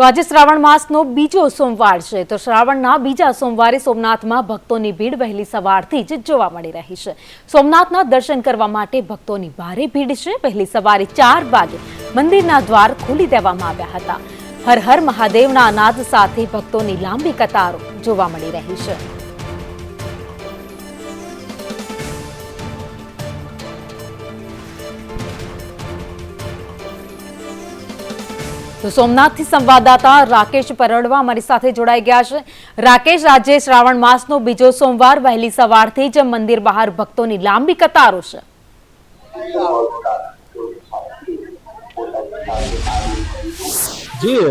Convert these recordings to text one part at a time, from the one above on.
તો આજે શ્રાવણ માસનો બીજો સોમવાર છે. તો શ્રાવણના બીજા સોમવારે સોમનાથમાં ભક્તોની ભીડ વહેલી સવારથી જ જોવા મળી રહી છે. સોમનાથના દર્શન કરવા માટે ભક્તોની ભારે ભીડ છે. વહેલી સવારે ચાર વાગે મંદિરના દ્વાર ખોલી દેવામાં આવ્યા હતા. હર હર મહાદેવના અનાદ સાથે ભક્તોની લાંબી કતારો જોવા મળી રહી છે. તો સોમનાથથી સંવાદદાતા રાકેશ પરડવા અમારી સાથે જોડાઈ ગયા છે. રાકેશ, આજે શ્રાવણ માસનો બીજો સોમવાર, વહેલી સવારથી જ મંદિર બહાર ભક્તોની લાંબી કતારો છે. જી,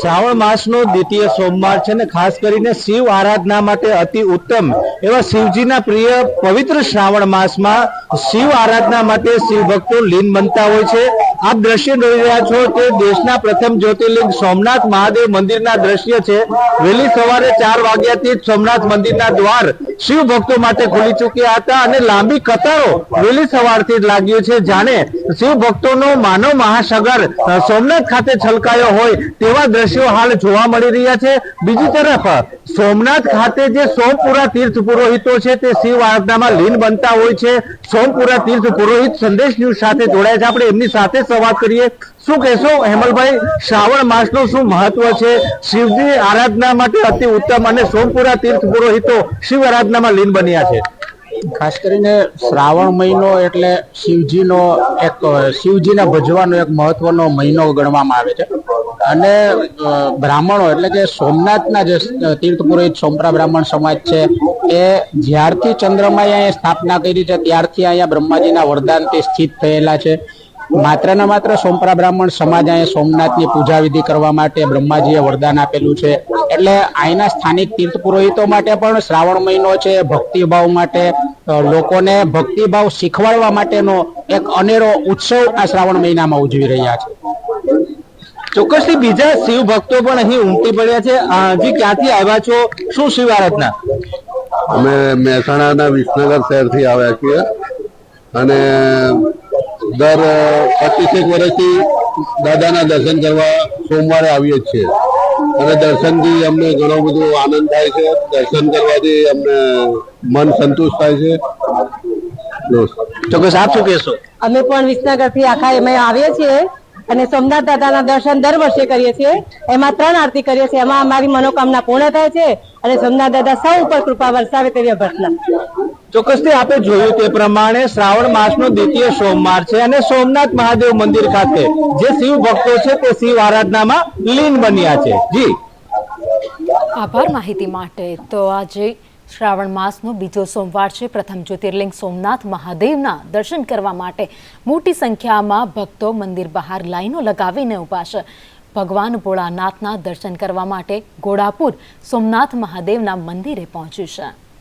શ્રાવણ માસનો દ્વિતીય સોમવાર છે ને ખાસ કરીને શિવ આરાધના માટે અતિ ઉત્તમ એવા શિવજીના પ્રિય પવિત્ર શ્રાવણ માસમાં શિવ આરાધના માટે શિવ ભક્તો લીન બનતા હોય છે. આપ દ્રશ્ય જોઈ રહ્યા છો તે દેશના પ્રથમ જ્યોતિર્લિંગ સોમનાથ મહાદેવ મંદિરના દ્રશ્ય છે. વહેલી સવારે ચાર વાગ્યાથી સોમનાથ મંદિરના દ્વાર શિવ ભક્તો માટે ખુલી ચૂક્યા હતા અને લાંબી કતારો વહેલી સવારથી જ લાગ્યું છે. જાણે શિવ ભક્તોનો માનવ મહાસાગર સોમનાથ ખાતે છલકાયો હોય તેવા દ્રશ્યો હાલ જોવા મળી રહ્યા છે. બીજી તરફ, સોમનાથ ખાતે જે સોમપુરા તીર્થ પુરોહિતો છે તે શિવ આરાધનામાં લીન બનતા હોય છે. સોમપુરા તીર્થ પુરોહિત સંદેશ ન્યૂઝ સાથે જોડાય છે. આપણે એમની સાથે સંવાદ કરીએ, શું કહેશો? હેમલભાઈ, શ્રાવણ માસનું શું મહત્વ છે? શિવજી આરાધના માટે અતિ ઉત્તમ અને સોમપુરા તીર્થ પુરોહિતો શિવ આરાધનામાં લીન બન્યા છે. ખાસ કરીને શ્રાવણ મહિનો એટલે શિવજીનો એક, શિવજીને ભજવાનો એક મહત્વનો મહિનો ગણવામાં આવે છે. અને બ્રાહ્મણો એટલે કે સોમનાથના જે તીર્થ પુરોહિત સોમપરા બ્રાહ્મણ સમાજ છે, એ જ્યારથી ચંદ્રમાએ અહીંયા સ્થાપના કરી છે, ત્યારથી અહીંયા બ્રહ્માજીના વરદાનથી સ્થિત થયેલા છે. માત્ર ને માત્ર સોમપરા બ્રાહ્મણ સમાજ અહીંયા સોમનાથની પૂજા વિધિ કરવા માટે બ્રહ્માજીએ વરદાન આપેલું છે. એટલે અહીંના સ્થાનિક તીર્થ પુરોહિતો માટે પણ શ્રાવણ મહિનો છે ભક્તિભાવ માટે લોકોને ભક્તિભાવ શીખવાડવા માટેનો એક અનેરો ઉત્સવ આ શ્રાવણ મહિનામાં ઉજવી રહ્યા છે. ચોક્કસથી બીજા શિવ ભક્તો પણ અહીં ઉમટી પડ્યા છે. હજી ક્યાંથી આવ્યા છો? શું શિવ આરાધના? અમે મહેસાણાના વિસનગર શહેરથી આવ્યા છીએ. અને દર પચીસેક વર્ષથી દાદાના દર્શન કરવા સોમવારે આવીએ છીએ. અને દર્શનથી અમને ઘણો બધો આનંદ થાય છે. દર્શન કરવાથી અમને મન સંતુષ્ટ થાય છે. ચોક્કસ આપ શું કહેશો? અમે પણ વિસનગરથી આખા અમે આવીએ છીએ અને સોમનાથ દાદાના દર્શન દર વર્ષે કરીએ છીએ. એમાં ત્રણ આરતી કરીએ છીએ. એમાં અમારી મનોકામના પૂર્ણ થાય છે અને સોમનાથ દાદા સૌ ઉપર કૃપા વરસાવે તેવી અભ્યર્થના. ચોક્કસથી આપે જોયું તે પ્રમાણે શ્રાવણ માસનો દ્વિતીય સોમવાર છે અને સોમનાથ મહાદેવ મંદિર ખાતે જે શિવ ભક્તો છે તે શિવ આરાધનામાં લીન બન્યા છે. જી. આભાર માહિતી માટે. તો આજે શ્રાવણ માસનો બીજો સોમવાર છે. પ્રથમ જ્યોતિર્લિંગ સોમનાથ મહાદેવના દર્શન કરવા માટે મોટી સંખ્યામાં ભક્તો મંદિર બહાર લાઈનો લગાવીને ઊભા છે. ભગવાન ભોળાનાથના દર્શન કરવા માટે ઘોડાપુર સોમનાથ મહાદેવના મંદિરે પહોંચ્યું છે.